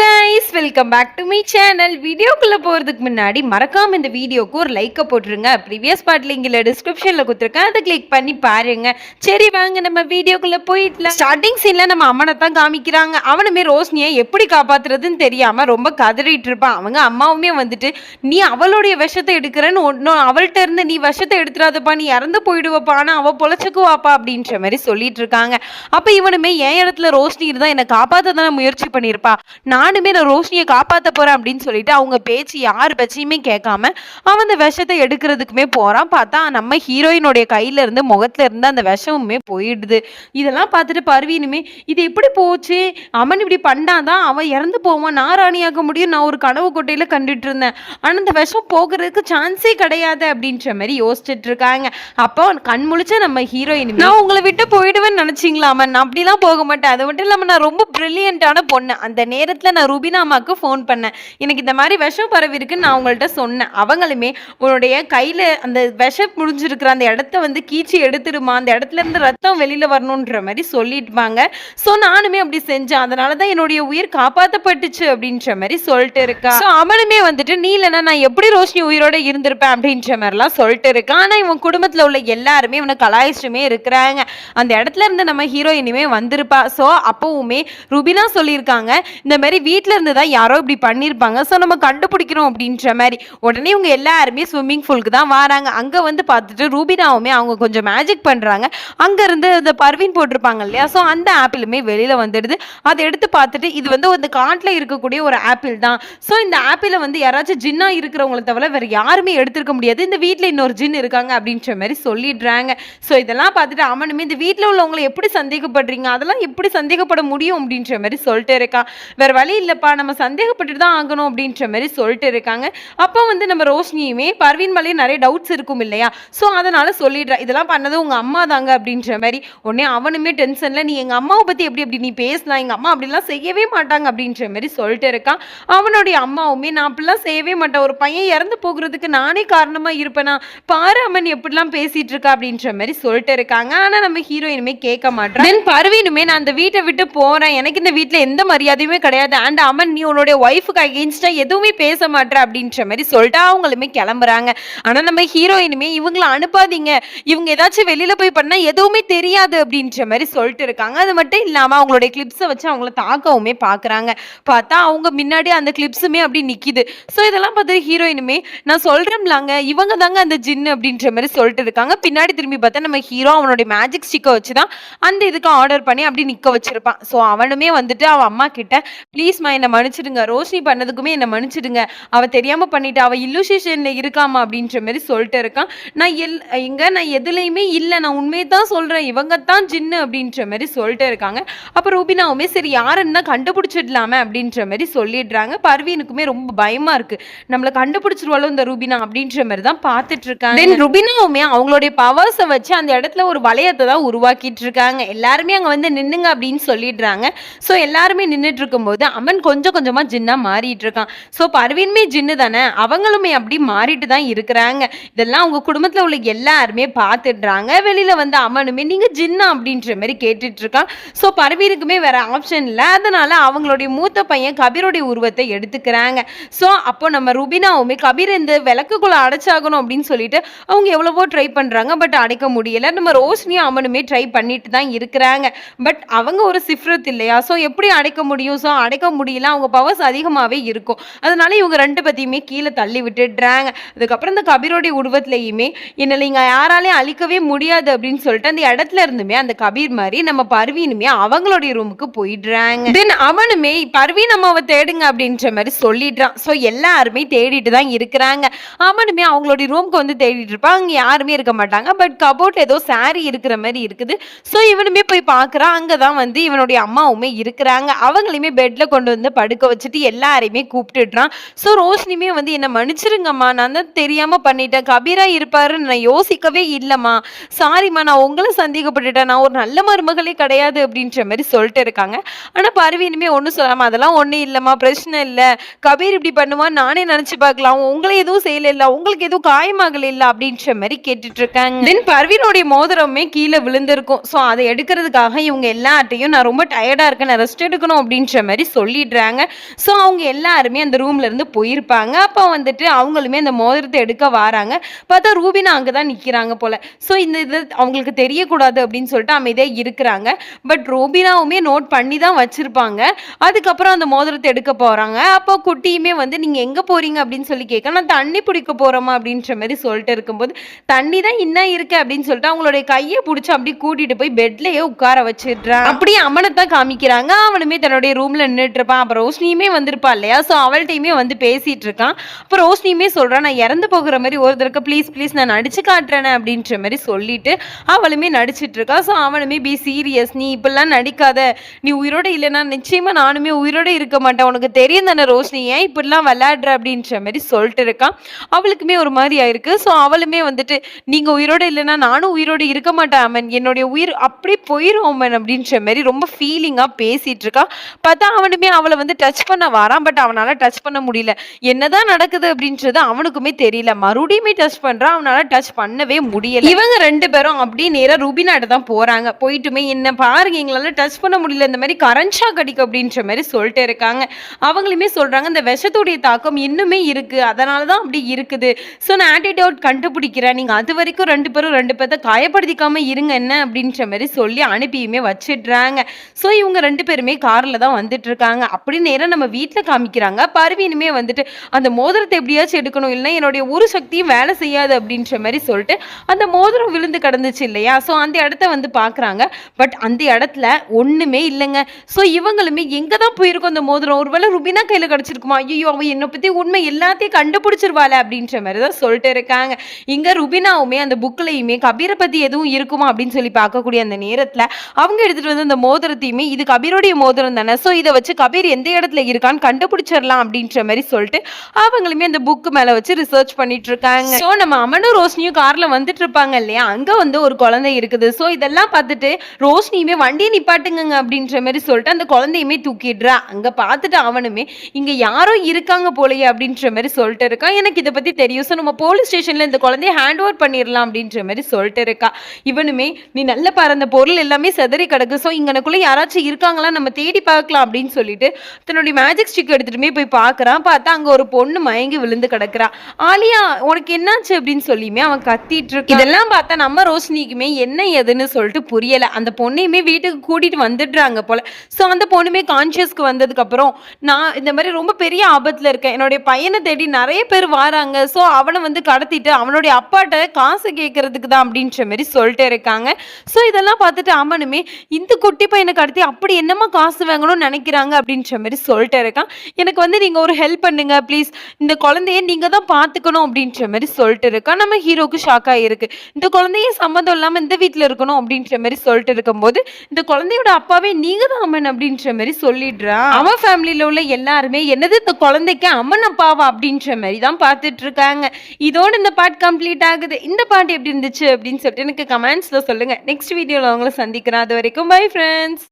Guys welcome back to me channel வீடியோக்குள்ள போறதுக்கு முன்னாடி மறக்காம இந்த வீடியோக்கு ஒரு லைக்கை போட்டுருங்க. ப்ரீவியஸ் பார்ட் லிங்க்ல டிஸ்கிரிப்ஷனில் கொடுத்துருக்கேன். அதை கிளிக் பண்ணி பாருங்க. சரி வாங்க நம்ம வீடியோக்குள்ள போயிடலாம். ஸ்டார்டிங் சீனில் நம்ம அம்மனை தான் காமிக்கிறாங்க. அவனுமே ரோஷினியை எப்படி காப்பாத்துறதுன்னு தெரியாம ரொம்ப கதறிட்டு இருப்பான். அவங்க அம்மாவுமே வந்துட்டு நீ அவளுடைய விஷத்தை எடுக்கிறேன்னு ஒன்றும் அவள்கிட்ட இருந்து நீ விஷத்தை எடுத்துடாதப்பா நீ இறந்து போயிடுவப்பா ஆனா அவ பொழைச்சிக்குவாப்பா அப்படின்ற மாதிரி சொல்லிட்டு இருக்காங்க. அப்ப இவனுமே என் இடத்துல ரோஷினி இருந்தால் என்னை காப்பாத்த தானே முயற்சி பண்ணியிருப்பா? நானுமே நான் ரோஷினியை காப்பாற்ற போறேன் அப்படின்னு சொல்லிட்டு அவங்க பேச்சு யார் பேச்சையுமே கேட்காம அவன் அந்த விஷத்தை எடுக்கிறதுக்குமே போகிறான் பார்த்தா நம்ம ஹீரோயினுடைய கையில இருந்து முகத்துல இருந்து அந்த விஷமுமே போயிடுது. இதெல்லாம் பார்த்துட்டு பர்வீனுமே இது எப்படி போச்சு? அவன் இப்படி பண்ணாதான் அவன் இறந்து போவான். நான் ராணியாக முடியும். நான் ஒரு கனவு கொட்டையில கண்டுட்டு இருந்தேன். ஆனால் அந்த விஷம் போகிறதுக்கு சான்ஸே கிடையாது. அப்படின்ற மாதிரி யோசிச்சுட்டு இருக்காங்க. அப்போ கண் முழிச்ச நம்ம ஹீரோயின் நான் உங்களை விட்டு போயிடுவேன்னு நினைச்சீங்களாமா நான் அப்படிலாம் போக மாட்டேன். அது மட்டும் இல்லாமல் நான் ரொம்ப ப்ரில்லியண்டான பொண்ணு. அந்த நேரத்தில் நான் ரூபினா அம்மாவுக்கு ஃபோன் பண்ணேன். எனக்கு இந்த மாதிரி விஷம் பரவி இருக்குன்னு நான் அவங்கள்ட்ட சொன்னேன். அவங்களுமே உன்னுடைய கையில அந்த விஷம் முடிஞ்சிருக்கிற அந்த இடத்த வந்து கீச்சி எடுத்துடுமா அந்த இடத்துல இருந்து ரத்தம் வெளியில வரணுன்ற மாதிரி சொல்லிட்டுவாங்க ஸோ நானுமே அப்படி செஞ்சேன். அதனால தான் என்னுடைய உயிர் காப்பாற்றப்பட்டுச்சு அப்படின்ற மாதிரி சொல்லிட்டு இருக்கா. ஸோ அவனுமே வந்துட்டு நீ இல்லைன்னா நான் எப்படி ரோஷினி உயிரோட இருந்திருப்பேன்? அப்படின்ற மாதிரிலாம் சொல்லிட்டு இருக்கான் ஆனால் இவன் குடும்பத்தில் உள்ள எல்லாருமே இவனை கலாய்ச்சுமே இருக்கிறாங்க. அந்த இடத்துல இருந்து நம்ம ஹீரோயினுமே வந்திருப்பா. ஸோ அப்போவுமே ருபினா சொல்லியிருக்காங்க இந்த மாதிரி வீட்டில் இருந்து தான் யாரோ இப்படி பண்ணியிருப்பாங்க ஸோ நம்ம கண்டுபிடிக்கிறோம் அப்படின்ற மாதிரி. உடனே இவங்க எல்லாருமே ஸ்விம்மிங் பூலுக்கு தான் வராங்க. அங்கே வந்து பார்த்துட்டு ரூபினாவுமே அவங்க கொஞ்சம் மேஜிக் பண்ணுறாங்க அங்கேருந்து இந்த பர்வீன் போட்டிருப்பாங்க இல்லையா? ஸோ அந்த ஆப்பிளுமே வெளியில் வந்துடுது. அதை எடுத்து பார்த்துட்டு இது வந்து அந்த காட்டில் இருக்கக்கூடிய ஒரு ஆப்பிள் தான். ஸோ இந்த ஆப்பிளை வந்து யாராச்சும் ஜின்னா இருக்கிறவங்கள தவிர வேறு யாருமே எடுத்திருக்க முடியாது. இந்த வீட்டில் இன்னொரு ஜின் இருக்காங்க அப்படின்ற மாதிரி சொல்லிடுறாங்க. ஸோ இதெல்லாம் பார்த்துட்டு அவனுமே இந்த வீட்டில் உள்ளவங்களை எப்படி சந்தேகப்படுறீங்க? அதெல்லாம் எப்படி சந்தேகப்பட முடியும் அப்படின்ற மாதிரி சொல்லிட்டு இருக்கான் வேற வழி இல்லைப்பா நம்ம சந்தேகப்பட்டு தான் ஆகணும் அப்படின்ற மாதிரி சொல்லிட்டு இருக்காங்க. அப்போ வந்து நம்ம ரோஷினியுமே பர்வீன் மேலேயே நிறைய டவுட்ஸ் இருக்கும் இல்லையா? ஸோ அதனால சொல்லிடுறா இதெல்லாம் பண்ணது உங்க அம்மா தாங்க அப்படின்ற மாதிரி. உடனே அவனுமே டென்ஷன்ல நீ எங்க அம்மாவை பத்தி எப்படி அப்படி நீ பேசலாம் எங்க அம்மா அப்படிலாம் செய்யவே மாட்டாங்க அப்படின்ற மாதிரி சொல்லிட்டு இருக்கான் அவனுடைய அம்மாவுமே நான் அப்படிலாம் செய்யவே மாட்டேன். ஒரு பையன் இறந்து போகிறதுக்கு நானே காரணமா இருப்பேனா? பாரு அம்மன் எப்படிலாம் பேசிட்டு இருக்கா? அப்படின்ற மாதிரி சொல்லிட்டு இருக்காங்க. ஆனா நம்ம ஹீரோயினுமே கேட்க மாட்டேன் தென் பர்வீனுமே நான் அந்த வீட்டை விட்டு போறேன். எனக்கு இந்த வீட்டில் எந்த மரியாதையுமே கிடையாது. அண்ட் அம்மன் நீ உன்னுடைய ஒய்ஃபுக்கு அகேன்ஸ்டா எதுவுமே பேச மாட்டேற அப்படின்ற மாதிரி சொல்லிட்டு அவங்களுமே கிளம்புறாங்க. ஆனா நம்ம ஹீரோயினுமே இவங்கள அனுப்பாதீங்க. இவங்க ஏதாச்சும் வெளியில போய் பண்ணா எதுவுமே தெரியாது அப்படின்ற மாதிரி சொல்லிட்டு இருக்காங்க. அது மட்டும் இல்லாம அவங்களுடைய கிளிப்ஸை வச்சு அவங்கள தாக்கவுமே பாக்குறாங்க. பார்த்தா அவங்க முன்னாடி அந்த கிளிப்ஸுமே அப்படி நிக்குது. ஸோ இதெல்லாம் பார்த்து ஹீரோயினுமே நான் சொல்றேன்லாங்க இவங்க தாங்க அந்த ஜின்னு அப்படின்ற மாதிரி சொல்லிட்டு இருக்காங்க. பின்னாடி திரும்பி பார்த்தா நம்ம ஹீரோ அவனுடைய மேஜிக் ஸ்டிக்கை வச்சு தான் அந்த இதுக்கு ஆர்டர் பண்ணி அப்படி நிக்க வச்சிருப்பான். ஸோ அவனுமே வந்துட்டு அவன் அம்மா கிட்ட ப்ளீஸ்மா என்னை மன்னிச்சிடுங்க. ரோஷினி பண்ணதுக்குமே என்னை மன்னிச்சிடுங்க. அவள் தெரியாமல் பண்ணிட்டு அவள் இல்லுசேஷனில் இருக்காமா அப்படின்ற மாதிரி சொல்லிட்டு இருக்கான். நான் எல் எங்க நான் எதுலையுமே இல்லை நான் உண்மையை தான் சொல்கிறேன் இவங்க தான் ஜின்னு அப்படின்ற மாதிரி சொல்லிட்டு இருக்காங்க. அப்போ ரூபினாவுமே சரி யாருன்னு தான் கண்டுபிடிச்சிடலாமே அப்படின்ற மாதிரி சொல்லிடுறாங்க. பர்வீனுக்குமே ரொம்ப பயமாக இருக்குது நம்மளை கண்டுபிடிச்சிருவாளோ இந்த ரூபினா அப்படின்ற மாதிரி தான் பார்த்துட்டு இருக்காங்க. தென் ருபினாவுமே அவங்களுடைய பவர்ஸை வச்சு அந்த இடத்துல ஒரு வளையத்தை தான் உருவாக்கிட்டு இருக்காங்க. எல்லாருமே அங்கே வந்து நின்னுங்க அப்படின்னு சொல்லிடுறாங்க. ஸோ எல்லாருமே நின்றுட்டு இருக்கும்போது அமன் கொஞ்சம் கொஞ்சமா ஜின்னா மாறிட்டு இருக்கான். ஸோ பர்வீனுமே ஜின்னு தானே? அவங்களுமே அப்படி மாறிட்டு தான் இருக்கிறாங்க. இதெல்லாம் அவங்க குடும்பத்துல உள்ள எல்லாருமே பார்த்துடுறாங்க. வெளியில வந்து அமனுமே நீங்க ஜின்னா அப்படின்ற மாதிரி கேட்டுட்டு இருக்கான். ஸோ பர்வீனுக்குமே வேற ஆப்ஷன் இல்லை. அதனால அவங்களுடைய மூத்த பையன் கபீருடைய உருவத்தை எடுத்துக்கிறாங்க. ஸோ அப்போ நம்ம ருபினாவுமே கபீர் இந்த விளக்குக்குள்ள அடைச்சாகணும் அப்படின்னு சொல்லிட்டு அவங்க எவ்வளவோ ட்ரை பண்றாங்க. பட் அடைக்க முடியல. நம்ம ரோஷினியும் அவனுமே ட்ரை பண்ணிட்டு தான் இருக்கிறாங்க. பட் அவங்க ஒரு சிஃப்ரத் இல்லையா? ஸோ எப்படி அடைக்க முடியும்? ஸோ அடைக்க முடியல அவங்க பவர்ஸ் அதிகமாகவே இருக்கும். அதனால இவங்க ரெண்டு பற்றியுமே கீழே தள்ளி விட்டுடுறாங்க. அதுக்கப்புறம் இந்த கபீரோடைய உருவத்திலையுமே என்ன நீங்கள் யாராலையும் அழிக்கவே முடியாது அப்படின்னு சொல்லிட்டு அந்த இடத்துல இருந்துமே அந்த கபீர் மாதிரி நம்ம பர்வீனுமே அவங்களுடைய ரூமுக்கு போயிடுறாங்க. தென் அவனுமே பர்வீன் அம்மாவை தேடுங்க அப்படின்ற மாதிரி சொல்லிடுறான். ஸோ எல்லாருமே தேடிட்டு தான் இருக்கிறாங்க. அவனுமே அவங்களுடைய ரூமுக்கு வந்து தேடிட்டு இருப்பான் அங்கே யாருமே இருக்க மாட்டாங்க. பட் கபோர்ட் ஏதோ சாரி இருக்கிற மாதிரி இருக்குது. ஸோ இவனுமே போய் பார்க்குறான். அங்கே தான் வந்து இவனுடைய அம்மாவுமே இருக்கிறாங்க. அவங்களையுமே பெட்டில் கொண்டு வந்து படுக்க வச்சுட்டு எல்லாரையுமே கூப்பிட்டுடுறான். ஸோ ரோஷினியுமே வந்து என்னை மன்னிச்சிருங்கம்மா. நான் தான் தெரியாமல் பண்ணிட்டேன். கபீரா இருப்பாருன்னு நான் யோசிக்கவே இல்லைம்மா. சாரிம்மா நான் உங்களை சந்தேகப்பட்டுட்டேன். நான் ஒரு நல்ல மருமகளே கிடையாது அப்படின்ற மாதிரி சொல்லிட்டு இருக்காங்க. ஆனால் பருவினுமே ஒன்றும் சொல்லாமல் அதெல்லாம் ஒன்றும் இல்லைம்மா. பிரச்சனை இல்லை. கபீர் இப்படி பண்ணுவான் நானே நினச்சி பார்க்கலாம். உங்களை எதுவும் செய்யல உங்களுக்கு எதுவும் காயமாகல இல்லை அப்படின்ற மாதிரி கேட்டுட்டு இருக்காங்க. தென் பர்வீனுடைய மோதிரமே கீழே விழுந்திருக்கும். ஸோ அதை எடுக்கிறதுக்காக இவங்க எல்லார்ட்டையும் நான் ரொம்ப டயர்டாக இருக்கேன். நான் ரெஸ்ட் எடுக்கணும் அப்படின்ற மாதிரி சொல்லிடுறாங்க. ஸோ அவங்க எல்லாருமே அந்த ரூம்ல இருந்து போயிருப்பாங்க. அப்போ வந்துட்டு அவங்களுமே அந்த மோதிரத்தை எடுக்க வராங்க. பார்த்தா ரூபினா அங்கே தான் நிற்கிறாங்க போல. ஸோ இந்த இது அவங்களுக்கு தெரியக்கூடாது அப்படின்னு சொல்லிட்டு அமைதியாக இருக்கிறாங்க. பட் ரூபினாவுமே நோட் பண்ணி தான் வச்சுருப்பாங்க. அதுக்கப்புறம் அந்த மோதிரத்தை எடுக்க போகிறாங்க அப்போ குட்டியுமே வந்து நீங்கள் எங்கே போகிறீங்க அப்படின்னு சொல்லி கேட்க நான் தண்ணி பிடிக்க போகிறோமா அப்படின்ற மாதிரி சொல்லிட்டு இருக்கும்போது தண்ணி தான் இன்னும் இருக்கு அப்படின்னு சொல்லிட்டு அவங்களுடைய கையை பிடிச்சி அப்படி கூட்டிட்டு போய் பெட்லேயே உட்கார வச்சிடுறாங்க. அப்படியே அவனைத்தான் காமிக்கிறாங்க. அவனுமே தன்னுடைய ரூம்ல நின்றுட்டு இருப்பான் அப்புறம் ரோஷினியுமே வந்திருப்பா இல்லையா? ஸோ அவள்கிட்டையுமே வந்து பேசிட்டு இருக்கான் அப்போ ரோஷினியுமே சொல்றான் நான் இறந்து போகிற மாதிரி ஒருத்தருக்கு ப்ளீஸ் ப்ளீஸ் நான் நடிச்சு காட்டுறேன் அப்படின்ற மாதிரி சொல்லிட்டு அவளுமே நடிச்சிட்டு இருக்கா ஸோ அவனுமே பி சீரியஸ். நீ இப்படிலாம் நடிக்காத. நீ உயிரோட இல்லைன்னா நிச்சயமா நானுமே உயிரோட இருக்க மாட்டேன். உனக்கு தெரியும் தானே ரோஷினி? ஏன் இப்படிலாம் விளையாடுற? அப்படின்ற மாதிரி சொல்லிட்டு இருக்கான் அவளுக்குமே ஒரு மாதிரி ஆயிருக்கு. ஸோ அவளுமே வந்துட்டு நீங்க உயிரோட இல்லைன்னா நானும் உயிரோட இருக்க மாட்டேன் அம்மன். என்னுடைய உயிர் அப்படி போயிரும் அம்மன் அப்படின்ற மாதிரி ரொம்ப ஃபீலிங்கா பேசிட்டு இருக்கா பார்த்தா அவன் அவனுமே அவளை வந்து டச் பண்ண வரான் பட் அவனால டச் பண்ண முடியல. என்னதான் நடக்குது அப்படின்றது அவனுக்குமே தெரியல. மறுபடியுமே டச் பண்றான் அவனால டச் பண்ணவே முடியல. இவங்க ரெண்டு பேரும் அப்படியே நேரா ரூபினாட்ட தான் போறாங்க. போயிட்டுமே என்ன பாருங்க எங்களால டச் பண்ண முடியல இந்த மாதிரி கரன்ஷா கடிக்கு அப்படின்ற மாதிரி சொல்லிட்டு இருக்காங்க. அவங்களுமே சொல்றாங்க இந்த விஷத்துடைய தாக்கம் இன்னுமே இருக்கு. அதனாலதான் அப்படி இருக்குது. ஸோ நான் ஆன்டிடோட் கண்டுபிடிக்கிறேன். நீங்க அது வரைக்கும் ரெண்டு பேரும் ரெண்டு பேர்த்த காயப்படுத்திக்காம இருங்க என்ன அப்படின்ற மாதிரி சொல்லி அனுப்பியுமே வச்சிடுறாங்க. ஸோ இவங்க ரெண்டு பேருமே கார்ல தான் வந்துட்டு இருக்காங்க. அப்படி நேரம் நம்ம வீட்டில் காமிக்கிறாங்க. பர்வீனுமே வந்துட்டு அந்த மோதிரத்தை எப்படியாச்சும் எடுக்கணும் இல்லைன்னா என்னுடைய ஒரு சக்தியும் வேலை செய்யாது அப்படின்ற மாதிரி சொல்லிட்டு அந்த மோதிரம் விழுந்து கிடந்துச்சு இல்லையா? ஸோ அந்த இடத்த வந்து பார்க்குறாங்க பட் அந்த இடத்துல ஒன்றுமே இல்லைங்க. ஸோ இவங்களுமே எங்கே தான் போயிருக்கோம் அந்த மோதிரம்? ஒருவேளை ருபினா கையில் கிடச்சிருக்குமா? ஐயோ அவன் என்னை பற்றி உண்மை எல்லாத்தையும் கண்டுபிடிச்சிருவாளே அப்படின்ற மாதிரி தான் சொல்லிட்டு இருக்காங்க. இங்கே ருபினாவுமே அந்த புக்கிலையுமே கபீரை பற்றி எதுவும் இருக்குமா அப்படின்னு சொல்லி பார்க்கக்கூடிய அந்த நேரத்தில் அவங்க எடுத்துகிட்டு வந்து அந்த மோதிரத்தையுமே இது கபீருடைய மோதிரம் தானே? ஸோ இதை வச்சு கபீர் எந்த இடத்துல இருக்கான்னு கண்டுபிடிச்சிடலாம் அப்படின்ற மாதிரி சொல்லிட்டு அவங்களுமே அந்த புக்கு மேலே வச்சு ரிசர்ச் பண்ணிட்டு இருக்காங்க. ஸோ நம்ம அமனும் ரோஷினியும் காரில் வந்துட்டு இருப்பாங்க இல்லையா? அங்கே வந்து ஒரு குழந்தை இருக்குது. ஸோ இதெல்லாம் பார்த்துட்டு ரோஷினியுமே வண்டியை நிப்பாட்டுங்க அப்படின்ற மாதிரி சொல்லிட்டு அந்த குழந்தையுமே தூக்கிடுறா. அங்கே பார்த்துட்டு அவனுமே இங்கே யாரோ இருக்காங்க போலயே அப்படின்ற மாதிரி சொல்லிட்டு இருக்கான் எனக்கு இதை பற்றி தெரியும். ஸோ நம்ம போலீஸ் ஸ்டேஷனில் இந்த குழந்தைய ஹேண்ட் ஓவர் பண்ணிடலாம் அப்படின்ற மாதிரி சொல்லிட்டு இருக்கா. இவனுமே நீ நல்ல பாரு அந்த பொருள் எல்லாமே செதறி கிடக்கு. ஸோ இங்கனக்குள்ளே யாராச்சும் இருக்காங்களா? நம்ம தேடி பார்க்கலாம் அப்படின்னு சொல்லிட்டு தன்னுடைய மேஜிக் ஸ்டிக் எடுத்துட்டுமே போய் பார்க்குறான். பார்த்தா அங்கே ஒரு பொண்ணு மயங்கி விழுந்து கிடக்குறா. ஆலியா உனக்கு என்னாச்சு? அப்படின்னு சொல்லியுமே அவன் கத்திட்டு இருக்கு இதெல்லாம் பார்த்தா நம்ம ரோஷினிக்குமே என்ன ஏதுன்னு சொல்லிட்டு புரியல. அந்த பொண்ணையுமே வீட்டுக்கு கூட்டிட்டு வந்துடுறாங்க போல. ஸோ அந்த பொண்ணுமே கான்ஷியஸ்க்கு வந்ததுக்கு அப்புறம் நான் இந்த மாதிரி ரொம்ப பெரிய ஆபத்துல இருக்கேன். என்னுடைய பையனை தேடி நிறைய பேர் வராங்க. ஸோ அவனை வந்து கடத்திட்டு அவனுடைய அப்பாட்ட காசு கேட்கறதுக்கு தான் அப்படின்ற மாதிரி சொல்லிட்டே இருக்காங்க. ஸோ இதெல்லாம் பார்த்துட்டு அவனுமே இந்த குட்டி பையனை கடத்தி அப்படி என்னமா காசு வாங்கணும்னு நினைக்கிறாங்க? அப்படின்ற மாதிரி சொல்லிட்டு இருக்கான். எனக்கு வந்து நீங்க ஒரு ஹெல்ப் பண்ணுங்க ப்ளீஸ் இந்த குழந்தைய நீங்க தான் பார்த்துக்கணும் அப்படின்ற மாதிரி சொல்லிட்டு இருக்கான். நம்ம ஹீரோக்கு ஷாக் ஆகிருக்கு இந்த குழந்தைய சம்மந்தம் இல்லாம இந்த வீட்டில் இருக்கணும் அப்படின்ற மாதிரி சொல்லிட்டு இருக்கும்போது இந்த குழந்தையோட அப்பாவே நீங்க தான் அம்மன் அப்படின்ற மாதிரி சொல்லிடுறான் அவன் ஃபேமிலியில உள்ள எல்லாருமே என்னது இந்த குழந்தைக்கு அம்மன் அப்பாவா அப்படின்ற மாதிரி தான் பார்த்துட்டு இருக்காங்க. இதோட இந்த பாட் கம்ப்ளீட் ஆகுது. இந்த பாட்டு எப்படி இருந்துச்சு அப்படின்னு சொல்லிட்டு எனக்கு கமெண்ட்ஸில் சொல்லுங்க. நெக்ஸ்ட் வீடியோவில் அவங்கள சந்திக்கிறேன். அது வரைக்கும் பை ஃப்ரெண்ட்ஸ்